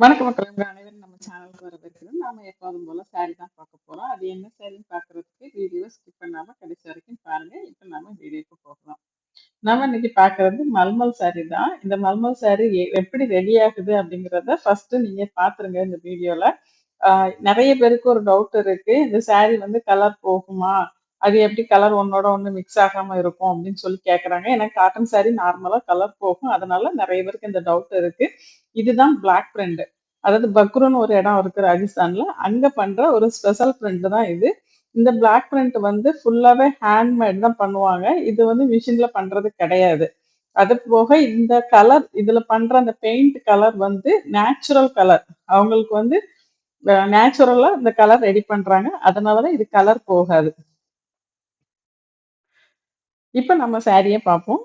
வணக்கம் மக்கள் அனைவரும் நம்ம சேனலுக்கு வரவேற்கிறோம். நாம எப்போதும் போல சாரி தான் பார்க்க போறோம். அது என்ன சாரின்னு பார்க்கறதுக்கு வீடியோ ஸ்கிப் பண்ணாம கடைசி வரைக்கும் பாருங்க. இப்போ நாம வீடியோக்கு போகலாம். நாம இன்னைக்கு பார்க்கறது மல்மல் சாரி தான். இந்த மல்மல் சாரி எப்படி ரெடி ஆகுது அப்படிங்கிறத ஃபர்ஸ்ட் நீங்க பாத்துருங்க இந்த வீடியோல நிறைய பேருக்கு ஒரு டவுட் இருக்கு. இந்த சாரி வந்து கலர் போகுமா? அது எப்படி கலர் ஒன்னோட ஒன்று மிக்ஸ் ஆகாம இருக்கும் அப்படின்னு சொல்லி கேட்குறாங்க ஏன்னா காட்டன் saree நார்மலா கலர் போகும். அதனால நிறைய பேருக்கு இந்த டவுட் இருக்கு. இதுதான் பிளாக் பிரிண்ட் அதாவது பக்ருன்னு ஒரு இடம் இருக்கு ராஜஸ்தான்ல. அங்க பண்ற ஒரு ஸ்பெஷல் பிரிண்ட் தான் இது. இந்த பிளாக் பிரிண்ட் வந்து ஃபுல்லாவே ஹேண்ட்மேட் தான் பண்ணுவாங்க. இது வந்து மிஷின்ல பண்றது கிடையாது. அது போக இந்த கலர் இதுல பண்ற அந்த பெயிண்ட் கலர் வந்து நேச்சுரல் கலர் அவங்களுக்கு வந்து நேச்சுரலா இந்த கலர் ரெடி பண்றாங்க. அதனாலதான் இது கலர் போகாது. இப்போ நம்ம சாரியை பார்ப்போம்.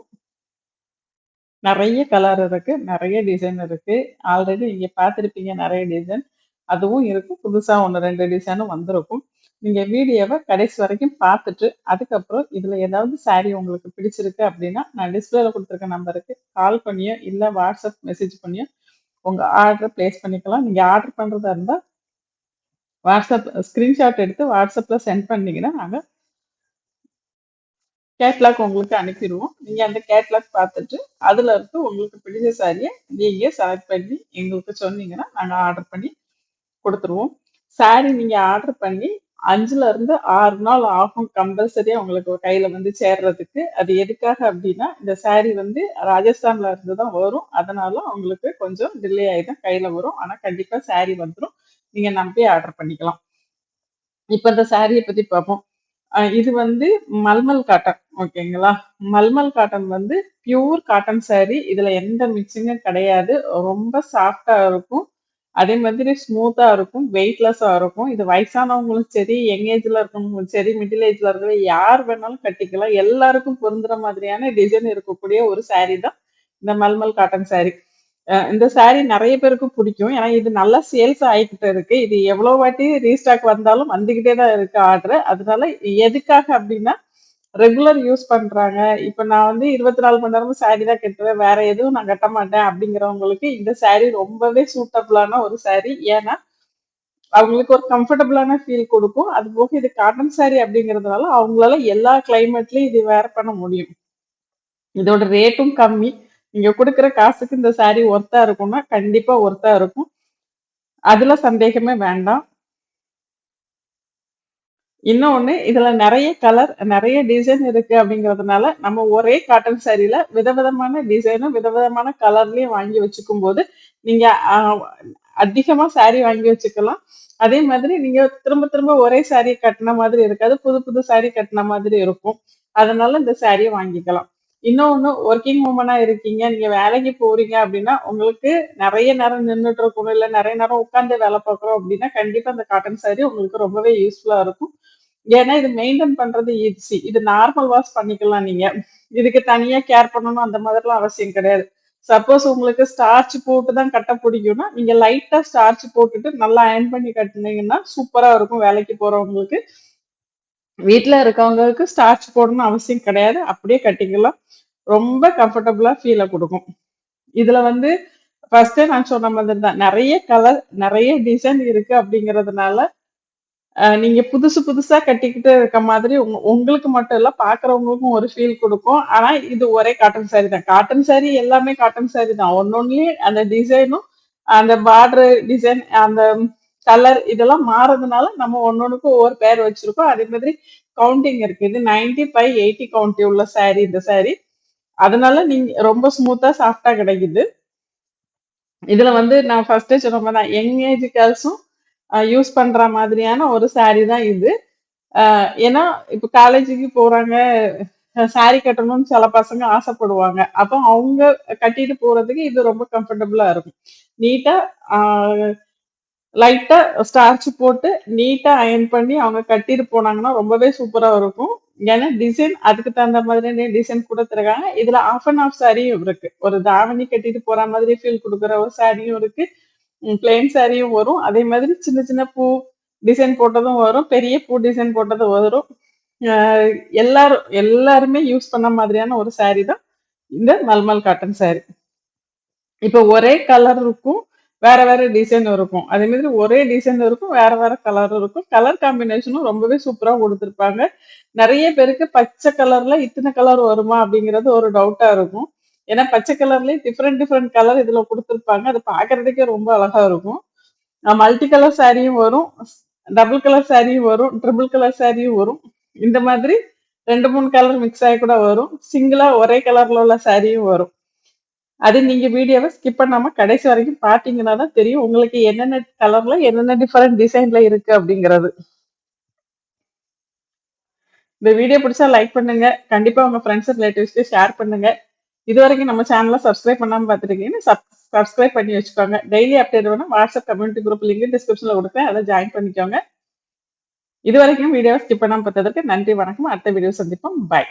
நிறைய கலர் இருக்கு நிறைய டிசைன் இருக்கு. ஆல்ரெடி நீங்க பார்த்துருப்பீங்க நிறைய டிசைன் அதுவும் இருக்கும் புதுசா ஒன்று ரெண்டு டிசைனும் வந்திருக்கும். நீங்க வீடியோவை கடைசி வரைக்கும் பார்த்துட்டு அதுக்கப்புறம் இதுல ஏதாவது saree உங்களுக்கு பிடிச்சிருக்கு அப்படின்னா நான் டிஸ்பிளேல கொடுத்துருக்க நம்பருக்கு கால் பண்ணியோ இல்லை வாட்ஸ்அப் மெசேஜ் பண்ணியோ உங்க ஆர்டர் பிளேஸ் பண்ணிக்கலாம். நீங்க ஆர்டர் பண்றதா இருந்தா வாட்ஸ்அப் ஸ்கிரீன்ஷாட் எடுத்து வாட்ஸ்அப்ல சென்ட் பண்ணீங்கன்னா நாங்கள் கேட்லாக் உங்களுக்கு அனுப்பிடுவோம். நீங்கள் அந்த கேட்லாக் பார்த்துட்டு அதில் இருந்து உங்களுக்கு பிடிச்ச சாரியை நீங்க செலக்ட் பண்ணி எங்களுக்கு சொன்னீங்கன்னா நாங்கள் ஆர்டர் பண்ணி கொடுத்துருவோம். சாரி நீங்கள் ஆர்டர் பண்ணி அஞ்சுல இருந்து ஆறு நாள் ஆகும் கம்பல்சரியா உங்களுக்கு கையில வந்து சேர்றதுக்கு. அது எதுக்காக அப்படின்னா இந்த சாரி வந்து ராஜஸ்தான்ல இருந்து தான் வரும். அதனால உங்களுக்கு கொஞ்சம் டிலே ஆகி தான் கையில வரும். ஆனா கண்டிப்பா சாரி வந்துடும் நீங்க நம்பி ஆர்டர் பண்ணிக்கலாம். இப்ப இந்த சாரியை பத்தி பார்ப்போம். இது வந்து மல்மல் காட்டன் ஓகேங்களா? மல்மல் காட்டன் வந்து பியூர் காட்டன் saree. இதுல எந்த மிக்சிங்கும் கிடையாது. ரொம்ப சாஃப்டா இருக்கும். அதே மாதிரி ஸ்மூத்தா இருக்கும். வெயிட்லெஸ்ஸா இருக்கும். இது வயசானவங்களும் சரி யங் ஏஜ்ல இருக்கவங்களும் சரி மிடில் ஏஜ்ல இருக்கிற யார் வேணாலும் கட்டிக்கலாம். எல்லாருக்கும் பொருந்துற மாதிரியான டிசைன் இருக்கக்கூடிய ஒரு saree தான் இந்த மல்மல் காட்டன் saree. இந்த saree நிறைய பேருக்கு பிடிக்கும். ஏன்னா இது நல்லா சேல்ஸ் ஆகிக்கிட்டு இருக்கு. இது எவ்வளோ வாட்டி ரீஸ்டாக் வந்தாலும் வந்துக்கிட்டே தான் இருக்கு ஆர்டர் அதனால எதுக்காக அப்படின்னா ரெகுலர் யூஸ் பண்றாங்க. இப்போ நான் வந்து இருபத்தி நாலு மணி நேரமும் saree தான் கட்டுவேன். வேற எதுவும் நான் கட்ட மாட்டேன் அப்படிங்கிறவங்களுக்கு இந்த saree ரொம்பவே சூட்டபிளான ஒரு saree. ஏன்னா அவங்களுக்கு ஒரு கம்ஃபர்டபுளான ஃபீல் கொடுக்கும். அது போக இது காட்டன் saree அப்படிங்கிறதுனால அவங்களால எல்லா கிளைமேட்லயும் இது வேர் பண்ண முடியும். இதோட ரேட்டும் கம்மி. நீங்க கொடுக்குற காசுக்கு இந்த saree ஒர்த்தா இருக்கும்னா கண்டிப்பா ஒர்த்தா இருக்கும். அதுல சந்தேகமே வேண்டாம். இன்னொன்னு இதுல நிறைய கலர் நிறைய டிசைன் இருக்கு அப்படிங்கறதுனால நம்ம ஒரே காட்டன் சாரியில விதவிதமான டிசைனும் விதவிதமான கலர்லயும் வாங்கி வச்சுக்கும் போது நீங்க ஆஹ், அதிகமா வாங்கி வச்சுக்கலாம். அதே மாதிரி நீங்க திரும்ப திரும்ப ஒரே saree கட்டின மாதிரி இருக்காது புது புது சாரி கட்டின மாதிரி இருக்கும். அதனால இந்த சாரியை வாங்கிக்கலாம். இன்னொன்னு ஒர்க்கிங் உமனா இருக்கீங்க நீங்க வேலைக்கு போறீங்க அப்படின்னா உங்களுக்கு நிறைய நேரம் நின்றுட்டு இருக்கணும். இல்ல நிறைய நேரம் உட்காந்து வேலை பார்க்குறோம் அப்படின்னா கண்டிப்பா அந்த காட்டன் சாரி உங்களுக்கு ரொம்பவே யூஸ்ஃபுல்லா இருக்கும். ஏன்னா இது மெயின்டைன் பண்றது ஈஸி இது நார்மல் வாஷ் பண்ணிக்கலாம் நீங்க. இதுக்கு தனியா கேர் பண்ணணும் அந்த மாதிரிலாம் அவசியம் கிடையாது. சப்போஸ் உங்களுக்கு ஸ்டார்ச் போட்டு தான் கட்ட பிடிக்கும்னா நீங்க லைட்டா ஸ்டார்ச் போட்டுட்டு நல்லா அயர்ன் பண்ணி கட்டினீங்கன்னா சூப்பரா இருக்கும் வேலைக்கு போறவங்களுக்கு. வீட்டில் இருக்கவங்களுக்கு ஸ்டார்ச் போடணும்னு அவசியம் கிடையாது. அப்படியே கட்டிக்கலாம் ரொம்ப கம்ஃபர்டபுளாக ஃபீலை கொடுக்கும். இதுல வந்து ஃபர்ஸ்டே நான் சொன்ன மாதிரி தான். நிறைய கலர் நிறைய டிசைன் இருக்கு அப்படிங்கறதுனால நீங்கள் நீங்க புதுசு புதுசா கட்டிக்கிட்டு இருக்க மாதிரி உங்களுக்கு மட்டும் இல்ல பாக்குறவங்களுக்கும் ஒரு ஃபீல் கொடுக்கும். ஆனா இது ஒரே காட்டன் சாரி தான். காட்டன் சாரி எல்லாமே காட்டன் சாரி தான். ஒன்னொன்னுலயே அந்த டிசைனும் அந்த பார்டர் டிசைன் அந்த கலர் இதெல்லாம் மாறதுனால நம்ம ஒன்னொன்னுக்கும் ஒவ்வொரு பேர் வச்சிருக்கோம். அதே மாதிரி கவுண்டிங் இருக்கு. இது 95 ஃபைவ் எயிட்டி கவுண்டி உள்ள சாரி இந்த சாரி அதனால நீங்க ரொம்ப ஸ்மூத்தா சாஃப்டா கிடைக்குது. இதுல வந்து நான் ஃபர்ஸ்டே சொன்ன மாதிரி தான் யங் ஏஜ் கேர்ள்ஸும் யூஸ் பண்ற மாதிரியான ஒரு சாரி தான் இது. ஏன்னா இப்ப காலேஜுக்கு போறாங்க சாரி கட்டணும்னு சில பசங்க ஆசைப்படுவாங்க. அப்போ அவங்க கட்டிட்டு போறதுக்கு இது ரொம்ப கம்ஃபர்டபுளா இருக்கும். நீட்டா லைட்டா ஸ்டார்ச் போட்டு நீட்டா அயர்ன் பண்ணி அவங்க கட்டிட்டு போனாங்கன்னா ரொம்பவே சூப்பரா இருக்கும். ஏன்னா டிசைன் அதுக்கு தகுந்த மாதிரி டிசைன் கொடுத்துருக்காங்க இதுல ஆஃப் அண்ட் ஆஃப் சாரியும் இருக்கு. ஒரு தாவணி கட்டிட்டு போற மாதிரி ஃபீல் கொடுக்குற ஒரு சாரியும் இருக்கு. பிளெயின் சாரியும் வரும். அதே மாதிரி சின்ன சின்ன பூ டிசைன் போட்டதும் வரும். பெரிய பூ டிசைன் போட்டதும் வரும். எல்லாரும் எல்லாருமே யூஸ் பண்ண மாதிரியான ஒரு சாரி தான் இந்த மல்மல் காட்டன் சாரி இப்போ ஒரே கலர் இருக்கும் வேற வேற டிசைன் இருக்கும். அதே மாதிரி ஒரே டிசைன் இருக்கும் வேற வேற கலர் இருக்கும். கலர் காம்பினேஷனும் ரொம்பவே சூப்பரா கொடுத்துருப்பாங்க. நிறைய பேருக்கு பச்சை கலர்ல இத்தனை கலர் வருமா அப்படிங்கிறது ஒரு டவுட்டா இருக்கும். ஏன்னா பச்சை கலர்லயே டிஃப்ரெண்ட் டிஃப்ரெண்ட் கலர் இதுல கொடுத்துருப்பாங்க. அது பாக்குறதுக்கே ரொம்ப அழகா இருக்கும். மல்டி கலர் சாரியும் வரும். டபுள் கலர் சாரியும் வரும். ட்ரிபிள் கலர் சாரியும் வரும். இந்த மாதிரி ரெண்டு மூணு கலர் மிக்ஸ் ஆகி கூட வரும். சிங்கிளா ஒரே கலர்ல உள்ள சாரியும் வரும். அது நீங்க வீடியோவை ஸ்கிப் பண்ணாம கடைசி வரைக்கும் பாத்தீங்கன்னா தான் தெரியும். உங்களுக்கு என்னென்ன கலர்ல என்னென்ன டிஃபரெண்ட் டிசைன்ல இருக்கு அப்படிங்கிறது. இந்த வீடியோ பிடிச்சா லைக் பண்ணுங்க. கண்டிப்பா உங்க ஃப்ரெண்ட்ஸ் ரிலேட்டிவ்ஸ்க்கு ஷேர் பண்ணுங்க. இது வரைக்கும் நம்ம சேனலை சப்ஸ்கிரைப் பண்ணாம பார்த்துருக்கீங்கன்னா சப்ஸ்கிரைப் பண்ணி வச்சுக்கோங்க. டெய்லி அப்டேட் வேணும் வாட்ஸ்அப் கம்யூனிட்டி குரூப் லிங்க் டிஸ்கிரிப்ஷன்ல கொடுப்பேன் அதை ஜாயின் பண்ணிக்கோங்க. இது வரைக்கும் வீடியோ ஸ்கிப் பண்ணாம பார்த்ததுக்கு நன்றி வணக்கம். அடுத்த வீடியோ சந்திப்போம். பாய்